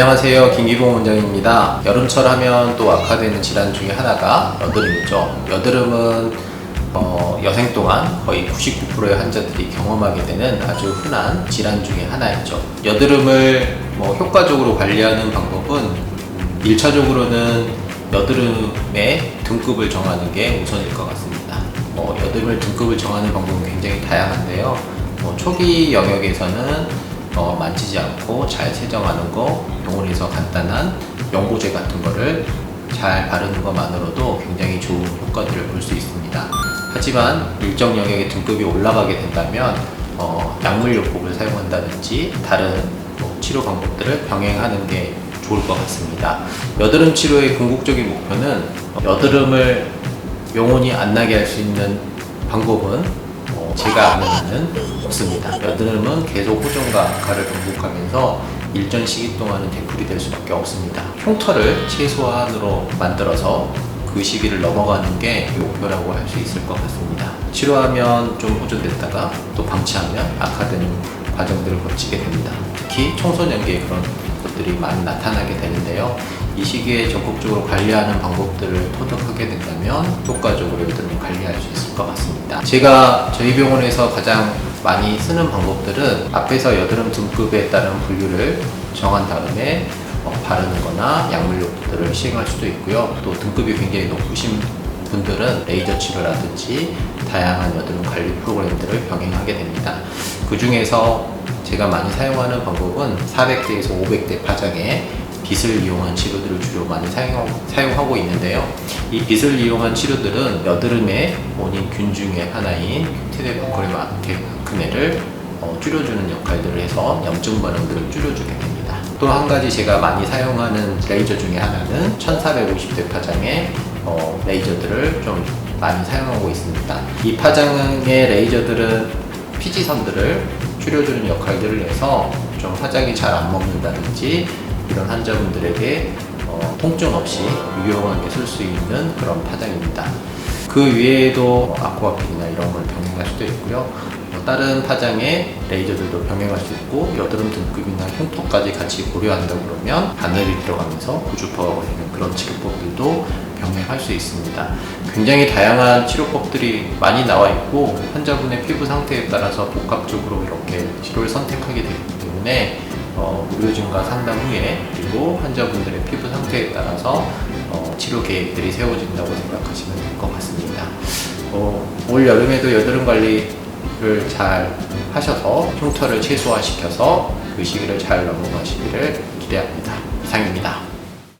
안녕하세요. 김기봉 원장입니다. 여름철 하면 또 악화되는 질환 중에 하나가 여드름이죠. 여드름은 어, 여생 동안 거의 99%의 환자들이 경험하게 되는 아주 흔한 질환 중에 하나이죠. 여드름을 뭐 효과적으로 관리하는 방법은 1차적으로는 여드름의 등급을 정하는 게 우선일 것 같습니다. 뭐 여드름을 등급을 정하는 방법은 굉장히 다양한데요. 뭐 초기 영역에서는 어, 만지지 않고 잘 세정하는 거, 병원에서 간단한 연고제 같은 거를 잘 바르는 것만으로도 굉장히 좋은 효과들을 볼 수 있습니다. 하지만 일정 영역의 등급이 올라가게 된다면 어, 약물 요법을 사용한다든지 다른 뭐 치료 방법들을 병행하는 게 좋을 것 같습니다. 여드름 치료의 궁극적인 목표는 여드름을 영원히 안 나게 할 수 있는 방법은 어, 제가 아는 한은 없습니다. 여드름은 계속 호전과 악화를 반복하면서 일정 시기 동안은 데풀이 될 수밖에 없습니다. 흉터를 최소한으로 만들어서 그 시기를 넘어가는 게 목표라고 할 수 있을 것 같습니다. 치료하면 좀 호전됐다가 또 방치하면 악화되는 과정들을 거치게 됩니다. 특히 청소년기에 그런 것들이 많이 나타나게 되는데요. 이 시기에 적극적으로 관리하는 방법들을 터득하게 된다면 효과적으로 여드름을 관리할 수 있을 것 같습니다. 제가 저희 병원에서 가장 많이 쓰는 방법들은 앞에서 여드름 등급에 따른 분류를 정한 다음에 어, 바르는 거나 약물 요법들을 시행할 수도 있고요. 또 등급이 굉장히 높으신 분들은 레이저 치료라든지 다양한 여드름 관리 프로그램들을 병행하게 됩니다. 그 중에서 제가 많이 사용하는 방법은 400대에서 500대 파장의 빛을 이용한 치료들을 주로 많이 사용, 사용하고 있는데요. 이 빛을 이용한 치료들은 여드름의 원인 균 중에 하나인 큐티데바코리 마케크네를 어, 줄여주는 역할들을 해서 염증 반응들을 줄여주게 됩니다. 또 한 가지 제가 많이 사용하는 레이저 중에 하나는 1450대 파장의 어, 레이저들을 좀 많이 사용하고 있습니다. 이 파장의 레이저들은 피지선들을 줄여주는 역할들을 해서 좀 화장이 잘 안 먹는다든지 이런 환자분들에게 어, 통증 없이 유용하게 쓸 수 있는 그런 파장입니다. 그 외에도 아쿠아핀이나 이런 걸 병행할 수도 있고요. 뭐 다른 파장의 레이저들도 병행할 수 있고 여드름 등급이나 흉터까지 같이 고려한다 그러면 바늘이 들어가면서 구주파가 걸리는 그런 치료법들도 병행할 수 있습니다. 굉장히 다양한 치료법들이 많이 나와 있고 환자분의 피부 상태에 따라서 복합적으로 이렇게 치료를 선택하게 되기 때문에 어, 의료진과 상담 후에 그리고 환자분들의 피부 상태에 따라서 어, 치료 계획들이 세워진다고 생각하시면 될 것 같습니다. 어, 올 여름에도 여드름 관리를 잘 하셔서 흉터를 최소화시켜서 그 시기를 잘 넘어가시기를 기대합니다.